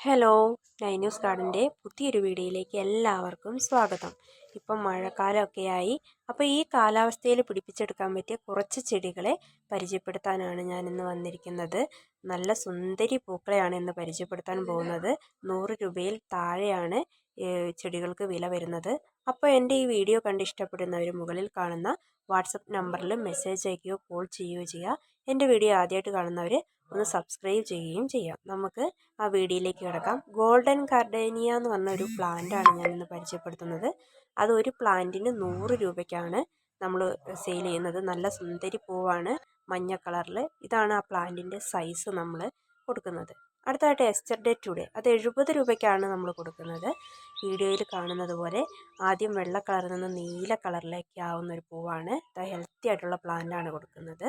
Hello നൈന്യൂസ് ഗാർഡന്റെ പുതിയൊരു വീഡിയോയിലേക്ക് എല്ലാവർക്കും സ്വാഗതം. ഇപ്പം മഴക്കാലമൊക്കെയായി. അപ്പോൾ ഈ കാലാവസ്ഥയിൽ പിടിപ്പിച്ചെടുക്കാൻ പറ്റിയ കുറച്ച് ചെടികളെ പരിചയപ്പെടുത്താനാണ് ഞാൻ ഇന്ന് വന്നിരിക്കുന്നത്. നല്ല സുന്ദരി പൂക്കളെയാണ് ഇന്ന് പരിചയപ്പെടുത്താൻ പോകുന്നത്. നൂറ് രൂപയിൽ താഴെയാണ് ചെടികൾക്ക് വില വരുന്നത്. അപ്പോൾ എന്റെ ഈ വീഡിയോ കണ്ട് ഇഷ്ടപ്പെടുന്നവർ മുകളിൽ കാണുന്ന വാട്സപ്പ് നമ്പറിൽ മെസ്സേജ് അയക്കുകയോ കോൾ ചെയ്യുകയോ ചെയ്യുക. എന്റെ വീഡിയോ ആദ്യമായിട്ട് കാണുന്നവർ ഒന്ന് സബ്സ്ക്രൈബ് ചെയ്യുകയും ചെയ്യാം. നമുക്ക് ആ വീഡിയോയിലേക്ക് കിടക്കാം. ഗോൾഡൻ കാർഡേനിയ എന്ന് പറഞ്ഞ ഒരു പ്ലാന്റാണ് ഞാൻ ഇന്ന് പരിചയപ്പെടുത്തുന്നത്. അത് ഒരു പ്ലാന്റിന് നൂറ് രൂപയ്ക്കാണ് നമ്മൾ സെയിൽ ചെയ്യുന്നത്. നല്ല സുന്ദരി പൂവാണ് മഞ്ഞ കളറിൽ ഇതാണ് ആ പ്ലാന്റിന്റെ സൈസ് നമ്മൾ കൊടുക്കുന്നത്. അടുത്തായിട്ട് എസ്റ്റർഡേ ടുഡേ അത് എഴുപത് രൂപയ്ക്കാണ് നമ്മൾ കൊടുക്കുന്നത്. വീഡിയോയിൽ കാണുന്നത് പോലെ ആദ്യം വെള്ള കളറിൽ നിന്ന് നീല കളറിലേക്ക് ആവുന്ന ഒരു പൂവാണ്. ഹെൽത്തി ആയിട്ടുള്ള പ്ലാന്റാണ് കൊടുക്കുന്നത്.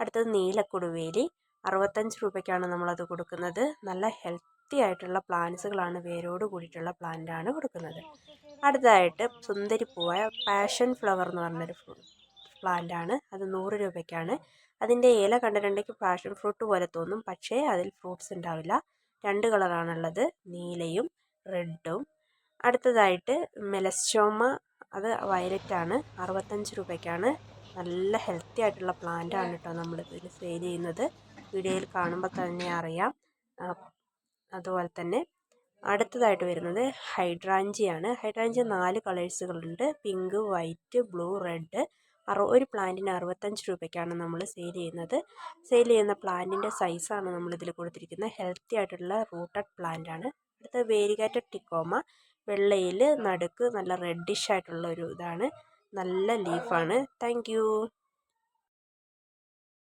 അടുത്തത് നീലക്കൊടുവേലി. അറുപത്തഞ്ച് രൂപയ്ക്കാണ് നമ്മളത് കൊടുക്കുന്നത്. നല്ല ഹെൽത്തി ആയിട്ടുള്ള പ്ലാന്റ്സുകളാണ് വേരോട് കൂടിയിട്ടുള്ള പ്ലാന്റാണ് കൊടുക്കുന്നത്. അടുത്തതായിട്ട് സുന്ദരിപ്പൂവായ പാഷൻ ഫ്ലവർ എന്ന് പറഞ്ഞൊരു പ്ലാന്റാണ് അത് നൂറ് രൂപയ്ക്കാണ്. അതിന്റെ ഇല കണ്ടിട്ടുണ്ടെങ്കിൽ പാഷൻ ഫ്രൂട്ട് പോലെ തോന്നും പക്ഷേ അതിൽ ഫ്രൂട്ട്സ് ഉണ്ടാവില്ല. രണ്ട് കളറാണുള്ളത് നീലയും റെഡും അടുത്തതായിട്ട് മെലസ്റ്റോമ അത് വയലറ്റാണ് അറുപത്തഞ്ച് രൂപയ്ക്കാണ്. നല്ല ഹെൽത്തി ആയിട്ടുള്ള പ്ലാന്റ് ആണ് കേട്ടോ നമ്മളിതിൽ സെയിൽ ചെയ്യുന്നത്. വീഡിയോയിൽ കാണുമ്പോൾ തന്നെ അറിയാം. അതുപോലെ തന്നെ അടുത്തതായിട്ട് വരുന്നത് ഹൈഡ്രാഞ്ചിയാണ്. ഹൈഡ്രാഞ്ചി നാല് കളേഴ്സുകളുണ്ട് പിങ്ക് വൈറ്റ് ബ്ലൂ റെഡ് അറു ഒരു പ്ലാന്റിന് അറുപത്തഞ്ച് രൂപയ്ക്കാണ് നമ്മൾ സെയിൽ ചെയ്യുന്നത്. സെയിൽ ചെയ്യുന്ന പ്ലാന്റിന്റെ സൈസാണ് നമ്മളിതിൽ കൊടുത്തിരിക്കുന്നത്. ഹെൽത്തി ആയിട്ടുള്ള റൂട്ടഡ് പ്ലാന്റ് ആണ്. അടുത്ത വേരിഗാറ്റഡ് ടിക്കോമ. വെള്ളയിൽ നടുക്ക് നല്ല റെഡിഷ് ആയിട്ടുള്ള ഒരു ഇതാണ്. നല്ല ലീഫാണ്. താങ്ക്